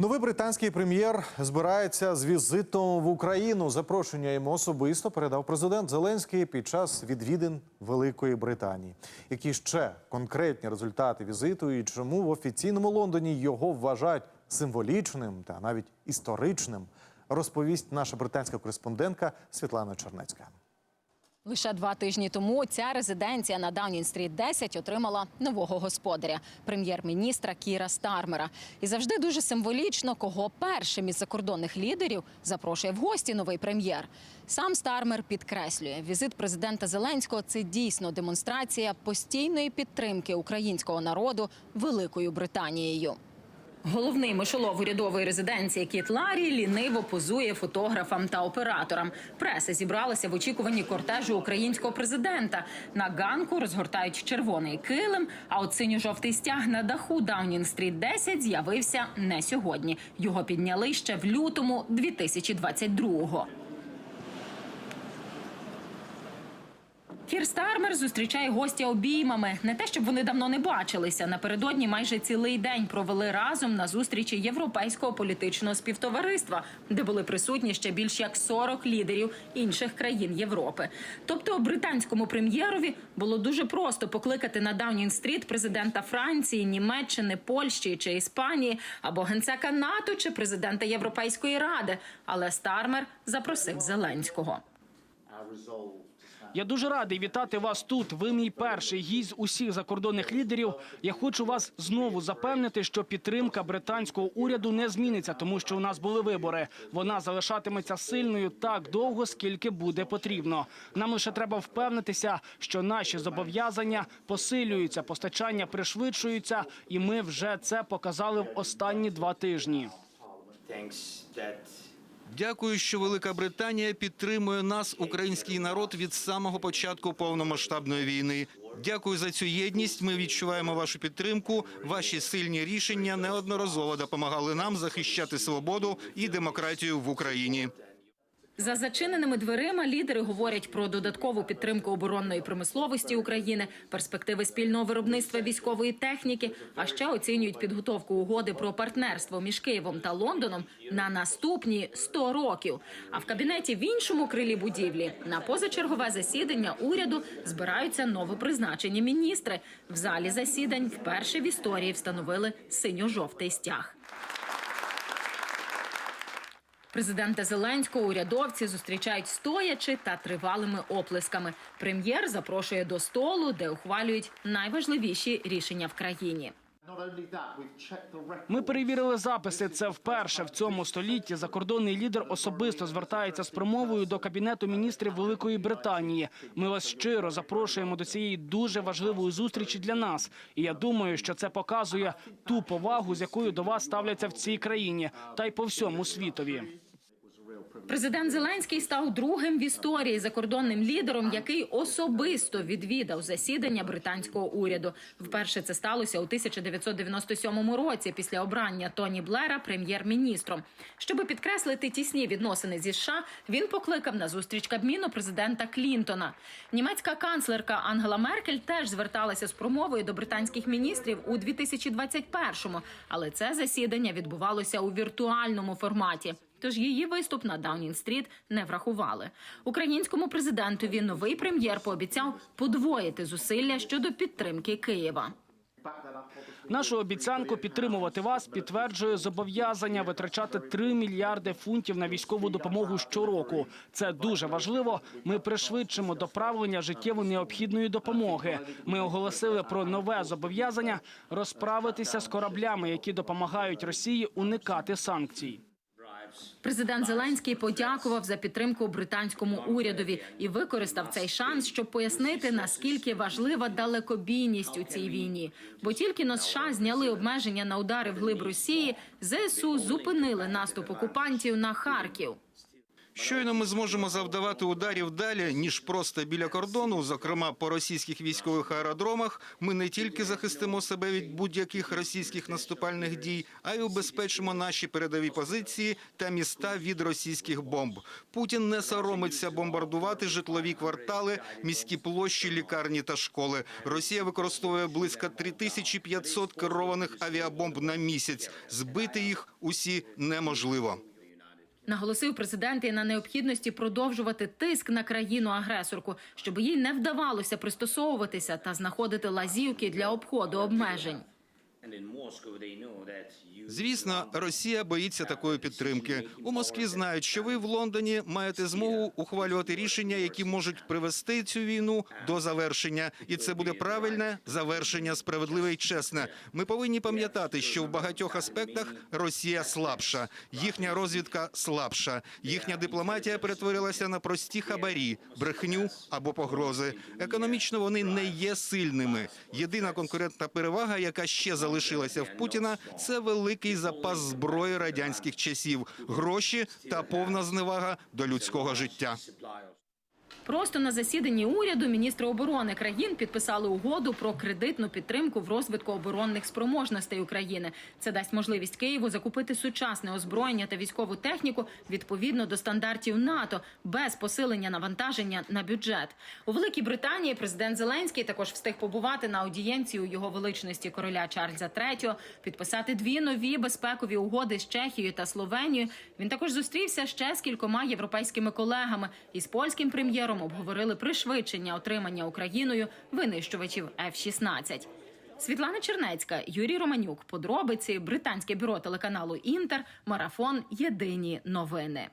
Новий британський прем'єр збирається з візитом в Україну. Запрошення йому особисто передав президент Зеленський під час відвідин Великої Британії. Які ще конкретні результати візиту і чому в офіційному Лондоні його вважають символічним та навіть історичним, розповість наша британська кореспондентка Світлана Чернецька. Лише два тижні тому ця резиденція на Даунін-стріт 10 отримала нового господаря, прем'єр-міністра Кіра Стармера. І завжди дуже символічно, кого першим із закордонних лідерів запрошує в гості новий прем'єр. Сам Стармер підкреслює, візит президента Зеленського це дійсно демонстрація постійної підтримки українського народу Великою Британією. Головний мишолов урядової резиденції Кіт Ларі ліниво позує фотографам та операторам. Преса зібралася в очікуванні кортежу українського президента. На ганку розгортають червоний килим. А от синьо-жовтий стяг на даху Даунінг-стріт 10 з'явився не сьогодні. Його підняли ще в лютому 2022-го. Кір Стармер зустрічає гостя обіймами. Не те, щоб вони давно не бачилися. Напередодні майже цілий день провели разом на зустрічі європейського політичного співтовариства, де були присутні ще більш як 40 лідерів інших країн Європи. Тобто британському прем'єрові було дуже просто покликати на Даунінг-стріт президента Франції, Німеччини, Польщі чи Іспанії або генсека НАТО чи президента Європейської ради. Але Стармер запросив Зеленського. Я дуже радий вітати вас тут. Ви мій перший гість усіх закордонних лідерів. Я хочу вас знову запевнити, що підтримка британського уряду не зміниться, тому що у нас були вибори. Вона залишатиметься сильною так довго, скільки буде потрібно. Нам лише треба впевнитися, що наші зобов'язання посилюються, постачання пришвидшуються, і ми вже це показали в останні два тижні. Дякую, що Велика Британія підтримує нас, український народ, від самого початку повномасштабної війни. Дякую за цю єдність. Ми відчуваємо вашу підтримку. Ваші сильні рішення неодноразово допомагали нам захищати свободу і демократію в Україні. За зачиненими дверима лідери говорять про додаткову підтримку оборонної промисловості України, перспективи спільного виробництва військової техніки, а ще оцінюють підготовку угоди про партнерство між Києвом та Лондоном на наступні 100 років. А в кабінеті в іншому крилі будівлі на позачергове засідання уряду збираються новопризначені міністри. В залі засідань вперше в історії встановили синьо-жовтий стяг. Президента Зеленського урядовці зустрічають стоячи та тривалими оплесками. Прем'єр запрошує до столу, де ухвалюють найважливіші рішення в країні. Ми перевірили записи. Це вперше в цьому столітті закордонний лідер особисто звертається з промовою до кабінету міністрів Великої Британії. Ми вас щиро запрошуємо до цієї дуже важливої зустрічі для нас. І я думаю, що це показує ту повагу, з якою до вас ставляться в цій країні, та й по всьому світові. Президент Зеленський став другим в історії закордонним лідером, який особисто відвідав засідання британського уряду. Вперше це сталося у 1997 році після обрання Тоні Блера прем'єр-міністром. Щоби підкреслити тісні відносини зі США, він покликав на зустріч кабміну президента Клінтона. Німецька канцлерка Ангела Меркель теж зверталася з промовою до британських міністрів у 2021-му, але це засідання відбувалося у віртуальному форматі. Тож її виступ на Даунін-стріт не врахували. Українському президентові новий прем'єр пообіцяв подвоїти зусилля щодо підтримки Києва. Нашу обіцянку підтримувати вас підтверджує зобов'язання витрачати 3 мільярди фунтів на військову допомогу щороку. Це дуже важливо. Ми пришвидшимо доправлення життєво необхідної допомоги. Ми оголосили про нове зобов'язання розправитися з кораблями, які допомагають Росії уникати санкцій. Президент Зеленський подякував за підтримку британському урядові і використав цей шанс, щоб пояснити наскільки важлива далекобійність у цій війні. Бо тільки на США зняли обмеження на удари вглиб Росії, ЗСУ зупинили наступ окупантів на Харків. Щойно ми зможемо завдавати ударів далі, ніж просто біля кордону, зокрема по російських військових аеродромах. Ми не тільки захистимо себе від будь-яких російських наступальних дій, а й убезпечимо наші передові позиції та міста від російських бомб. Путін не соромиться бомбардувати житлові квартали, міські площі, лікарні та школи. Росія використовує близько 3500 керованих авіабомб на місяць. Збити їх усі неможливо. Наголосив президент і на необхідності продовжувати тиск на країну-агресорку, щоб їй не вдавалося пристосовуватися та знаходити лазівки для обходу обмежень. Звісно, Росія боїться такої підтримки. У Москві знають, що ви в Лондоні маєте змогу ухвалювати рішення, які можуть привести цю війну до завершення, і це буде правильне завершення, справедливе і чесне. Ми повинні пам'ятати, що в багатьох аспектах Росія слабша, їхня розвідка слабша, їхня дипломатія перетворилася на прості хабарі, брехню або погрози. Економічно вони не є сильними. Єдина конкурентна перевага, яка ще залишилася в Путіна, це великий запас зброї радянських часів, гроші та повна зневага до людського життя. Просто на засіданні уряду міністри оборони країн підписали угоду про кредитну підтримку в розвитку оборонних спроможностей України. Це дасть можливість Києву закупити сучасне озброєння та військову техніку відповідно до стандартів НАТО без посилення навантаження на бюджет. У Великій Британії президент Зеленський також встиг побувати на аудієнції у його величності короля Чарльза III, підписати дві нові безпекові угоди з Чехією та Словенією. Він також зустрівся ще з кількома європейськими колегами і з польським прем'єром обговорили пришвидшення отримання Україною винищувачів F-16. Світлана Чернецька, Юрій Романюк. Подробиці британське бюро телеканалу Інтер. Марафон. Єдині новини.